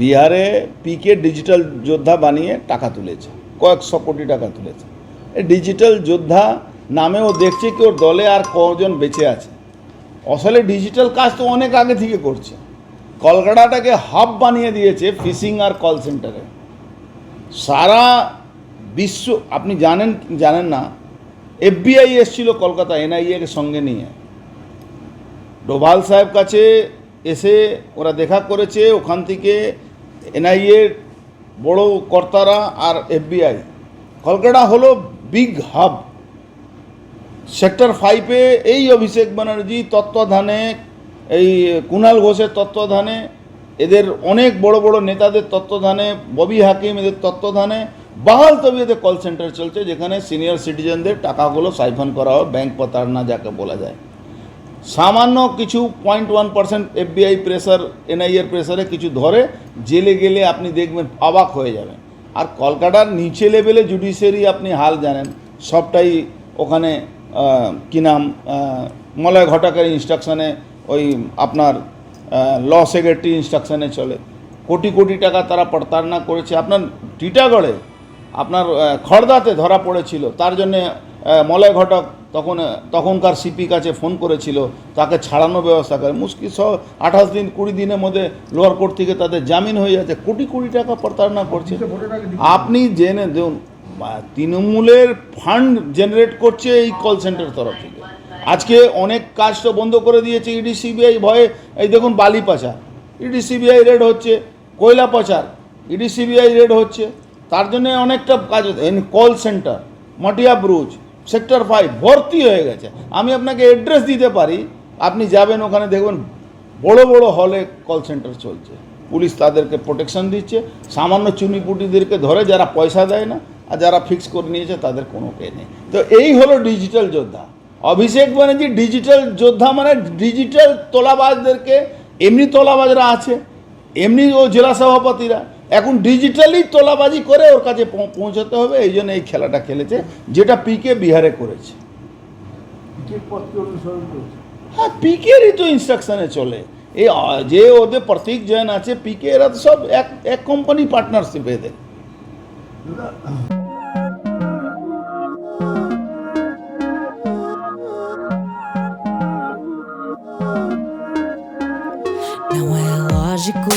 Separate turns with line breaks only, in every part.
বিহারে পিকে ডিজিটাল যোদ্ধা বানিয়ে টাকা তুলেছে, কয়েকশো কোটি টাকা তুলেছে। ডিজিটাল যোদ্ধা নামেও দেখছে কি ওর দলে আর কজন বেঁচে আছে। আসলে ডিজিটাল কাজ তো অনেক আগে থেকে করছে। কলকাতাটাকে হাব বানিয়ে দিয়েছে ফিশিং আর কল সেন্টারে। সারা বিশ্ব, আপনি জানেন জানেন না, এফবিআই এসছিল কলকাতা এনআইএ সঙ্গে নিয়ে। ডোভাল সাহেব কাছে এসে ওরা দেখা করেছে, ওখান থেকে এনআইএ বড় কর্তারা আর এফবিআই। কলকাতা হলো বিগ হাব সেক্টর ফাইভে এই অভিষেক ব্যানার্জি তত্ত্বাধানে এই কুণাল ঘোষের তত্ত্বাধানে এদের অনেক বড় বড় নেতাদের তত্ত্বাধানে ববি হাকিম এদের তত্ত্বাধানে বাহাল তবিয়তে কল সেন্টার চলছে, যেখানে সিনিয়র সিটিজেনদের টাকাগুলো সাইফন করা হয় ব্যাংক না যাকে বলা যায়। সামান্য কিছু point one percent FBI pressure এনআইএর প্রেসারে কিছু ধরে, জেলে গেলে আপনি দেখবেন অবাক হয়ে যাবেন। আর কলকাতার নিচে লেভেলে জুডিশিয়ারি আপনি হাল জানেন, সবটাই ওখানে কি নাম মলয় ঘটকের ইনস্ট্রাকশানে ওই আপনার ল সেক্রেটারি ইনস্ট্রাকশানে চলে। কোটি কোটি টাকা তারা প্রতারণা করেছে। আপনার টিটাগড়ে, আপনার খড়দাতে ধরা পড়েছিল। তার জন্যে মলয় ঘটক তখন তখনকার সিপি কাছে ফোন করেছিল তাকে ছাড়ানোর ব্যবস্থা করে। মুশকিল সহ আঠাশ দিন কুড়ি দিনের মধ্যে লোয়ার কোর্ট থেকে তাদের জামিন হয়ে যাচ্ছে। কোটি কোটি টাকা প্রতারণা করছে। আপনি জেনে দেখুন তৃণমূলের ফান্ড জেনারেট করছে এই কল সেন্টার তরফ থেকে। আজকে অনেক কাজ তো বন্ধ করে দিয়েছে ইডি সিবিআই ভয়ে। এই দেখুন বালি পাচার। ইডি সিবিআই রেড হচ্ছে কয়লা পাচার। ইডি সিবিআই রেড হচ্ছে। তার জন্য অনেকটা কাজ হচ্ছে। Call centre Metiabruz. Sector five ভর্তি হয়ে গেছে। আমি আপনাকে অ্যাড্রেস দিতে পারি। আপনি যাবেন ওখানে, দেখবেন বড় বড় হলে কল সেন্টার চলছে। পুলিশ তাদেরকে প্রোটেকশন দিচ্ছে। সামান্য চুনিপুটিদেরকে ধরে যারা পয়সা দেয় না আর যারা ফিক্স করে নিয়েছে, তাদের কোনো কে নেই। তো এই হলো ডিজিটাল যোদ্ধা। অভিষেক ব্যানার্জি ডিজিটাল যোদ্ধা মানে ডিজিটাল তোলাবাজদেরকে, এমনি তোলাবাজরা আছে, এমনি ও জেলা সভাপতিরা। এখন ডিজিটালি তোলাবাজি করে ওর কাছে পৌঁছাতে হবে এই জন্য এই খেলাটা খেলেছে যেটা পিকে বিহারে করেছে। হ্যাঁ পিকেরই তো ইনস্ট্রাকশনে চলে। এই যে ওদের প্রতীক জৈন আছে পিকে এরা তো সব এক এক কোম্পানি পার্টনারশিপ এদের।
Não é lógico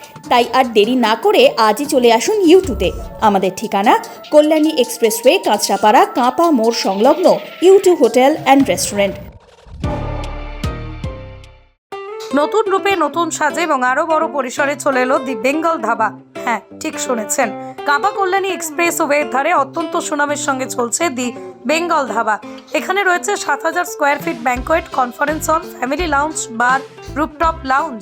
তাই আর দেরি না করে আজই চলে আসুন ইউটিউবে। আমাদের ঠিকানা কল্যাণী এক্সপ্রেসওয়ে, কাঁচরাপাড়া, কাঁপা মোড় সংলগ্ন ইউটিউব হোটেল অ্যান্ড রেস্টুরেন্ট।
নতুন রূপে নতুন সাজে এবং আরও বড় পরিসরে চলে এলো দি বেঙ্গল ধাবা। হ্যাঁ ঠিক শুনেছেন। কাবা কল্যাণী এক্সপ্রেস ওয়ের ধারে অত্যন্ত সুনামের সঙ্গে চলছে দি বেঙ্গল ধাবা। এখানে রয়েছে সাত হাজার square feet banquet, conference hall, family lounge, bar rooftop lounge.